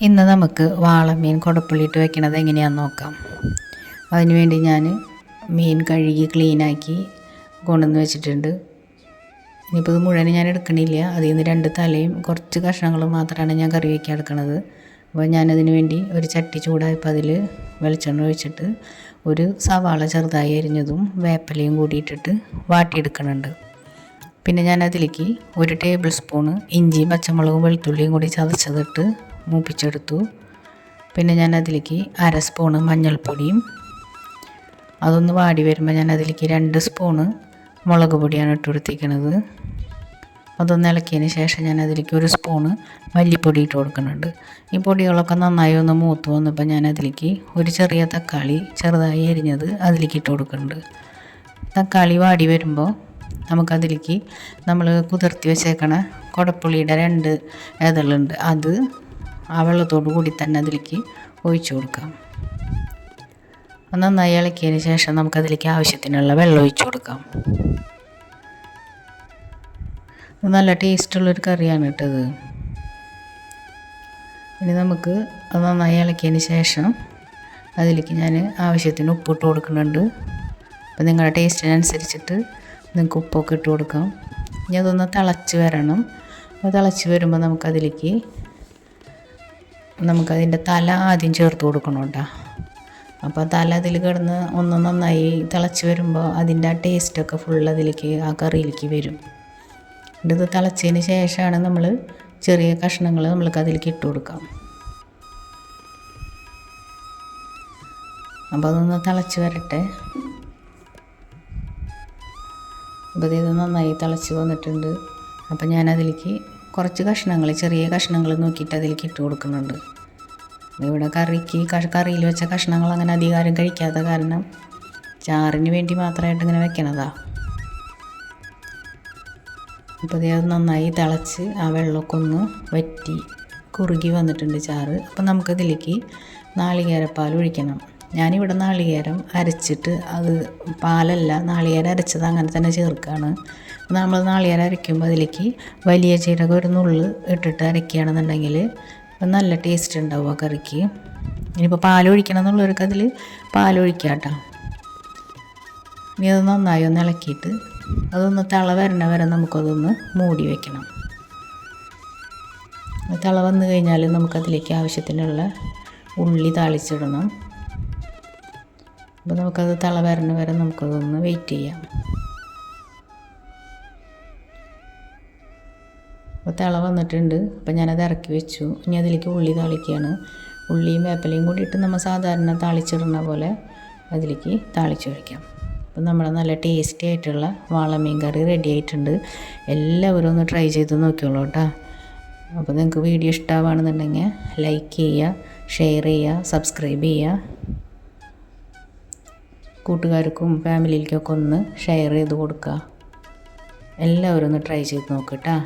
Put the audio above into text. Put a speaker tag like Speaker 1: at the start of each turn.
Speaker 1: ഇന്ന് നമുക്ക് വാളമീൻ കുടപ്പുള്ളിയിട്ട് വെക്കണത് എങ്ങനെയാണെന്ന് നോക്കാം. അതിനുവേണ്ടി ഞാൻ മീൻ കഴുകി ക്ലീനാക്കി കൊണ്ടുവന്ന് വെച്ചിട്ടുണ്ട്. ഇനിയിപ്പോൾ ഇത് മുഴുവൻ ഞാൻ എടുക്കണില്ല. അതിൽ നിന്ന് രണ്ട് തലയും കുറച്ച് കഷ്ണങ്ങൾ മാത്രമാണ് ഞാൻ കറി വയ്ക്കാൻ എടുക്കുന്നത് അപ്പോൾ ഞാനതിന് വേണ്ടി ഒരു ചട്ടി ചൂടായപ്പോൾ അതിൽ വെളിച്ചെണ്ണ ഒഴിച്ചിട്ട് ഒരു സവാള ചെറുതായി അരിഞ്ഞതും വേപ്പലയും കൂടിയിട്ടിട്ട് വാട്ടിയെടുക്കണുണ്ട്. പിന്നെ ഞാൻ അതിലേക്ക് ഒരു ടേബിൾ സ്പൂണ് ഇഞ്ചിയും പച്ചമുളകും വെളുത്തുള്ളിയും കൂടി ചതച്ചതിട്ട് മൂപ്പിച്ചെടുത്തു. പിന്നെ ഞാൻ അതിലേക്ക് അര സ്പൂണ് മഞ്ഞൾപ്പൊടിയും അതൊന്ന് വാടി വരുമ്പോൾ ഞാൻ അതിലേക്ക് രണ്ട് സ്പൂണ് മുളക് പൊടിയാണ് ഇട്ട് കൊടുത്തിരിക്കുന്നത് അതൊന്ന് ഇളക്കിയതിന് ശേഷം ഞാൻ അതിലേക്ക് ഒരു സ്പൂണ് മല്ലിപ്പൊടി ഇട്ട് കൊടുക്കുന്നുണ്ട്. ഈ പൊടികളൊക്കെ നന്നായി ഒന്ന് മൂത്ത് വന്നപ്പോൾ ഞാൻ അതിലേക്ക് ഒരു ചെറിയ തക്കാളി ചെറുതായി അരിഞ്ഞത് അതിലേക്ക് ഇട്ട് കൊടുക്കുന്നുണ്ട്. തക്കാളി വാടി വരുമ്പോൾ നമുക്കതിലേക്ക് നമ്മൾ കുതിർത്തി വെച്ചേക്കണ കുടപ്പുളിയുടെ രണ്ട് ഇതളുണ്ട് അത് ആ വെള്ളത്തോടു കൂടി തന്നെ അതിലേക്ക് ഒഴിച്ചു കൊടുക്കാം. നന്നായി ഇളക്കിയതിന് ശേഷം നമുക്കതിലേക്ക് ആവശ്യത്തിനുള്ള വെള്ളം ഒഴിച്ചു കൊടുക്കാം. നല്ല ടേസ്റ്റുള്ളൊരു കറിയാണ് ഇട്ടത് ഇനി നമുക്ക് അത് നന്നായി ഇളക്കിയതിന് ശേഷം അതിലേക്ക് ഞാൻ ആവശ്യത്തിന് ഉപ്പിട്ട് കൊടുക്കുന്നുണ്ട്. അപ്പോൾ നിങ്ങളുടെ ടേസ്റ്റിനനുസരിച്ചിട്ട് നിങ്ങൾക്ക് ഉപ്പൊക്കെ ഇട്ട് കൊടുക്കാം. ഇനി അതൊന്ന് തിളച്ച് വരണം. അപ്പോൾ തിളച്ച് വരുമ്പോൾ നമുക്കതിലേക്ക് നമുക്കതിന്റെ തല ആദ്യം ചേർത്ത് കൊടുക്കണം കേട്ടോ. അപ്പോൾ തല അതിൽ കിടന്ന് ഒന്ന് നന്നായി തിളച്ച് വരുമ്പോൾ അതിന്റെ ആ ടേസ്റ്റൊക്കെ ഫുൾ അതിലേക്ക് ആ കറിയിലേക്ക് വരും. ഇത് തിളച്ചതിന് ശേഷമാണ് നമ്മൾ ചെറിയ കഷ്ണങ്ങൾ നമ്മൾക്ക് അതിലേക്ക് ഇട്ട് കൊടുക്കാം. അപ്പോൾ അതൊന്ന് തിളച്ച് വരട്ടെ. അപ്പോൾ ഇത് നന്നായി തിളച്ച് വന്നിട്ടുണ്ട്. അപ്പോൾ ഞാൻ അതിലേക്ക് കുറച്ച് കഷ്ണങ്ങൾ ചെറിയ കഷ്ണങ്ങൾ നോക്കിയിട്ട് അതിലേക്ക് ഇട്ട് കൊടുക്കുന്നുണ്ട്. ഇവിടെ കറിക്ക് കറിയിൽ വെച്ച കഷ്ണങ്ങൾ അങ്ങനെ അധികാരം കഴിക്കാത്ത കാരണം ചാറിന് വേണ്ടി മാത്രമായിട്ട് ഇങ്ങനെ വെക്കണതാ. അപ്പോൾ അത് നന്നായി തിളച്ച് ആ വെള്ളമൊക്കെ ഒന്ന് വറ്റി കുറുകി വന്നിട്ടുണ്ട് ചാറ്. അപ്പോൾ നമുക്കതിലേക്ക് നാളികേരപ്പാൽ ഒഴിക്കണം. ഞാനിവിടെ നാളികേരം അരച്ചിട്ട് അത് പാലല്ല നാളികേരം അരച്ചത് അങ്ങനെ തന്നെ ചേർക്കുകയാണ് നമ്മൾ നാളികേരം അരയ്ക്കുമ്പോൾ അതിലേക്ക് വലിയ ജീരകം ഒരു നുള്ള് ഇട്ടിട്ട് അരയ്ക്കുകയാണെന്നുണ്ടെങ്കിൽ നല്ല ടേസ്റ്റ് ഉണ്ടാവും ആ കറിക്ക്. ഇനിയിപ്പോൾ പാലൊഴിക്കണം എന്നുള്ളവർക്ക് അതിൽ പാലൊഴിക്കാം കേട്ടോ ഇനി അത് നന്നായി ഒന്ന് ഇളക്കിയിട്ട് അതൊന്ന് തള വരണ വരെ നമുക്കതൊന്ന് മൂടി വെക്കണം. തള വന്നു കഴിഞ്ഞാൽ നമുക്കതിലേക്ക് ആവശ്യത്തിനുള്ള ഉള്ളി താളിച്ചിടണം. അപ്പോൾ നമുക്കത് തള വരണ വരെ നമുക്കതൊന്ന് വെയിറ്റ് ചെയ്യാം. അപ്പോൾ തിള വന്നിട്ടുണ്ട്. അപ്പോൾ ഞാനത് ഇറക്കി വെച്ചു. ഇനി അതിലേക്ക് ഉള്ളി താളിക്കുകയാണ്. ഉള്ളിയും വേപ്പലയും കൂടി ഇട്ട് നമ്മൾ സാധാരണ താളിച്ചിടുന്ന പോലെ അതിലേക്ക് താളിച്ച് ഒഴിക്കാം. അപ്പം നമ്മുടെ നല്ല ടേസ്റ്റി ആയിട്ടുള്ള വാളമീൻ കറി റെഡി ആയിട്ടുണ്ട്. എല്ലാവരും ഒന്ന് ട്രൈ ചെയ്ത് നോക്കിയോളൂ കേട്ടോ. അപ്പോൾ നിങ്ങൾക്ക് വീഡിയോ ഇഷ്ടമാണെന്നുണ്ടെങ്കിൽ ലൈക്ക് ചെയ്യുക ഷെയർ ചെയ്യുക സബ്സ്ക്രൈബ് ചെയ്യുക. കൂട്ടുകാർക്കും ഫാമിലിയിലേക്കൊക്കെ ഒന്ന് ഷെയർ ചെയ്ത് കൊടുക്കുക. എല്ലാവരും ഒന്ന് ട്രൈ ചെയ്ത് നോക്കട്ടോ